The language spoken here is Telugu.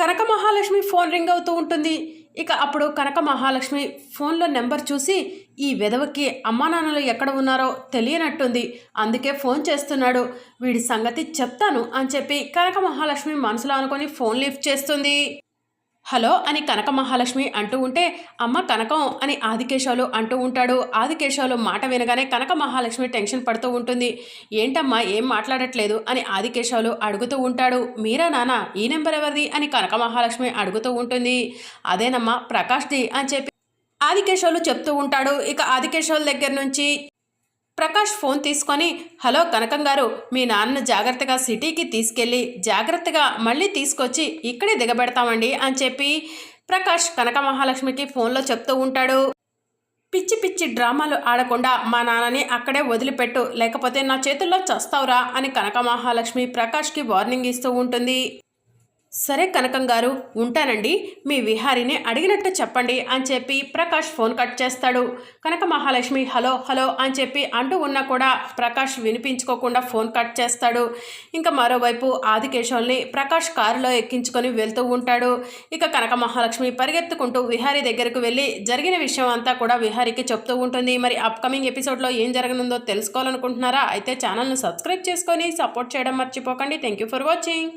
కనక మహాలక్ష్మి ఫోన్ రింగ్ అవుతూ ఉంటుంది. ఇక అప్పుడు కనక మహాలక్ష్మి ఫోన్లో నెంబర్ చూసి ఈ వెధవకి అమ్మా నాన్నలు ఎక్కడ ఉన్నారో తెలియనట్టుంది. అందుకే ఫోన్ చేస్తున్నాడు. వీడి సంగతి చెప్తాను అని చెప్పి కనక మహాలక్ష్మి మనసులో అనుకొని ఫోన్ లిఫ్ట్ చేస్తుంది. హలో అని కనక మహాలక్ష్మి అంటూ ఉంటే అమ్మ కనకం అని ఆదికేశవులు అంటూ ఉంటాడు. ఆదికేశవులు మాట వినగానే కనక మహాలక్ష్మి టెన్షన్ పడుతూ ఉంటుంది. ఏంటమ్మా ఏం మాట్లాడట్లేదు అని ఆదికేశవులు అడుగుతూ ఉంటాడు. మీరా నాన్న ఈ నెంబర్ ఎవరిది అని కనక మహాలక్ష్మి అడుగుతూ ఉంటుంది. అదేనమ్మా ప్రకాష్ది అని చెప్పి ఆదికేశవులు చెప్తూ ఉంటాడు. ఇక ఆదికేశవుల దగ్గర నుంచి ప్రకాష్ ఫోన్ తీసుకొని హలో కనకం గారు మీ నాన్నను జాగ్రత్తగా సిటీకి తీసుకెళ్ళి జాగ్రత్తగా మళ్ళీ తీసుకొచ్చి ఇక్కడే దిగబెడతామండి అని చెప్పి ప్రకాష్ కనక మహాలక్ష్మికి ఫోన్లో చెప్తూ ఉంటాడు. పిచ్చి పిచ్చి డ్రామాలు ఆడకుండా మా నాన్నని అక్కడే వదిలిపెట్టు లేకపోతే నా చేతుల్లో చస్తావురా అని కనక మహాలక్ష్మి ప్రకాష్కి వార్నింగ్ ఇస్తూ ఉంటుంది. సరే కనకం గారు ఉంటానండి. మీ విహారిని అడిగినట్టు చెప్పండి అని చెప్పి ప్రకాష్ ఫోన్ కట్ చేస్తాడు. కనక మహాలక్ష్మి హలో హలో అని చెప్పి అంటూ ఉన్నా కూడా ప్రకాష్ వినిపించుకోకుండా ఫోన్ కట్ చేస్తాడు. ఇంకా మరోవైపు ఆదికేశవుల్ని ప్రకాష్ కారులో ఎక్కించుకొని వెళ్తూ ఉంటాడు. ఇక కనక మహాలక్ష్మి పరిగెత్తుకుంటూ విహారీ దగ్గరకు వెళ్ళి జరిగిన విషయం అంతా కూడా విహారీకి చెప్తూ ఉంటుంది. మరి అప్కమింగ్ ఎపిసోడ్లో ఏం జరగనుందో తెలుసుకోవాలనుకుంటున్నారా? అయితే ఛానల్ను సబ్స్క్రైబ్ చేసుకొని సపోర్ట్ చేయడం మర్చిపోకండి. Thank you for watching